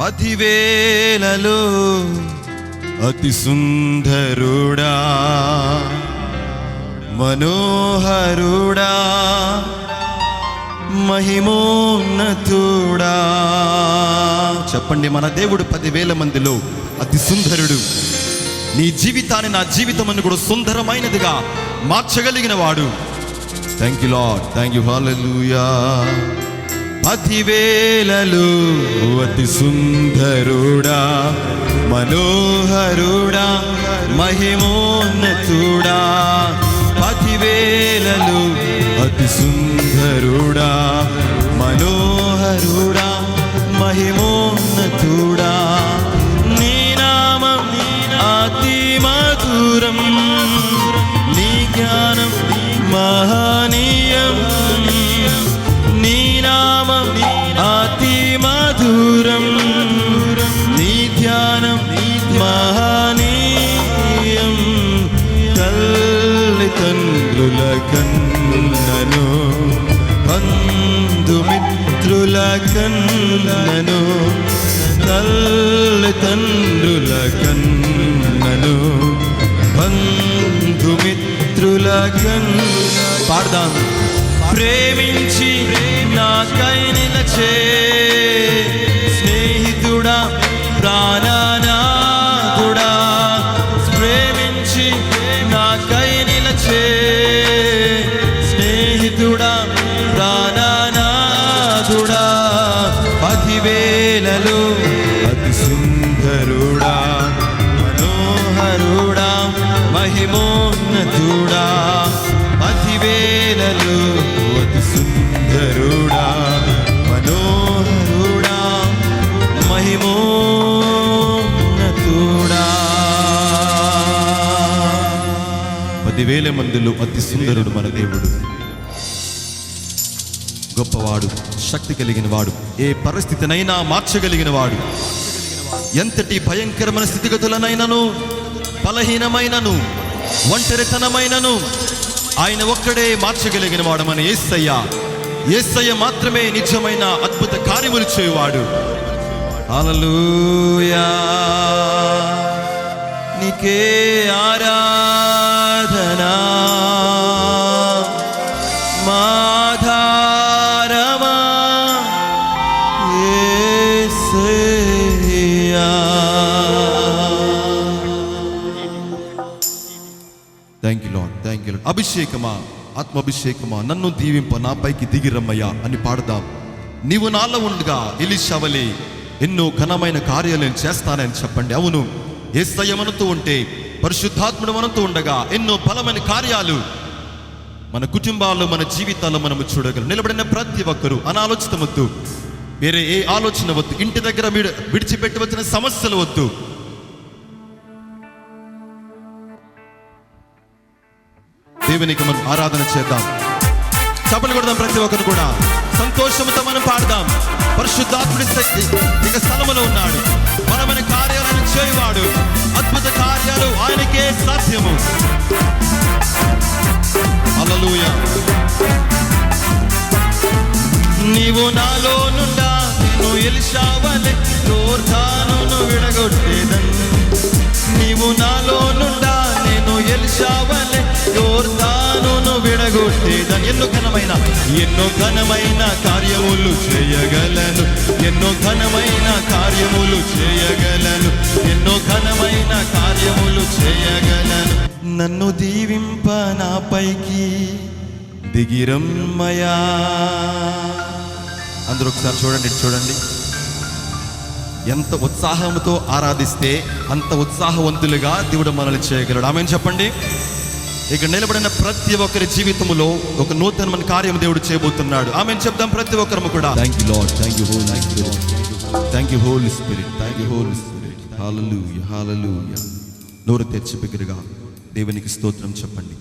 పదివేలలో అతి సుందరుడా మనోహరుడా మహిమోన్నతుడా. చెప్పండి మన దేవుడు పదివేల మందిలో అతి సుందరుడు. నీ జీవితాన్ని నా జీవితమును కూడా సుందరమైనదిగా మార్చగలిగిన వాడు. Thank you Lord thank you హాలూయా పదివేలలో అతి సుందరుడా మనోహరుడా మహిమోన్నతుడా. పదివేలలో అతి సుందరుడా మనోహరుడా మహిమోన్నతుడా. నీ నామం అతి మధురం నీ జ్ఞానం మహనీయం. తండ్రుల కన్నను బంధుమిత్రుల కన్నను తల్లి తండ్రుల కన్నను బంధుమిత్రుల కన్ పాడదాం. ప్రేమించి నాకై నిలచే స్నేహితుడా ప్రాణ ప్రాణనాథుడా పదివేలలో అతి సుందరుడా మనోహరుడా మహిమోన్నతుడా పదివేలలో అతి సుందరుడా మనోహరుడా మహిమోన్నతుడా. పదివేల మందిలో అతి సుందరుడు మన దేవుడు. గొప్పవాడు శక్తి కలిగిన వాడు ఏ పరిస్థితినైనా మార్చగలిగిన వాడు ఎంతటి భయంకరమైన స్థితిగతులనైనను బలహీనమైనను ఒంటరితనమైనను ఆయన ఒక్కడే మార్చగలిగిన వాడు మన ఏసయ్య. ఏసయ్య మాత్రమే నిజమైన అద్భుత కార్యములు చేయువాడు. అలలుయా నీకే ఆరా. అభిషేకమా ఆత్మాభిషేకమా నన్ను దీవింప నాపైకి దిగిరమ్మయ్యా అని పాడదాం. నీవు నాలో ఉండగా ఎలిషవలే ఎన్నో ఘనమైన కార్యాలు నేను చేస్తానని చెప్పండి. అవును ఏసయ్య మనతో ఉంటే పరిశుద్ధాత్ముడు మనతో ఉండగా ఎన్నో బలమైన కార్యాలు మన కుటుంబాల్లో మన జీవితాల్లో మనము చూడగలం. నిలబడిన ప్రతి ఒక్కరూ అనాలోచిత వద్దు వేరే ఏ ఆలోచన వద్దు. ఇంటి దగ్గర విడిచిపెట్టి వచ్చిన సమస్యలు వద్దు. దేవునికి మనం ఆరాధన చేద్దాం. చప్పలు కొడదాం ప్రతి ఒక్కరు కూడా. సంతోషంతో మనం పాడదాం. పరిశుద్ధాత్ముడి శక్తి ఇక స్థలములో ఉన్నాడు. మనమైన కార్యాలను చేయవాడు. అద్భుత కార్యాలు ఆయనకే సాధ్యము. అలలుయ నీవు నాలో నుండా నేను ఎలిషావలే ఎన్నో ఘనమైన ఎన్నో ఘనమైన కార్యములు చేయగలను. ఎన్నో ఘనమైన కార్యములు చేయగలను. ఎన్నో ఘనమైన కార్యములు చేయగలను. నన్ను దీవింప నాపైకి దిగిరమ్మయా. అందరూ ఒకసారి చూడండి చూడండి. ఎంత ఉత్సాహంతో ఆరాధిస్తే అంత ఉత్సాహవంతులుగా దేవుడు మనల్ని చేయగలడు. ఆమె చెప్పండి. ఇక నిలబడిన ప్రతి ఒక్కరి జీవితంలో ఒక నూతనమైన కార్యం దేవుడు చేయబోతున్నాడు. ఆమె చెప్దాం ప్రతి ఒక్కరము కూడా. Thank you Lord thank you Holy thank you Holy Spirit thank you Holy Spirit హాలలు హాలలు నోరు తెచ్చి బిగ్గరగా దేవునికి స్తోత్రం చెప్పండి.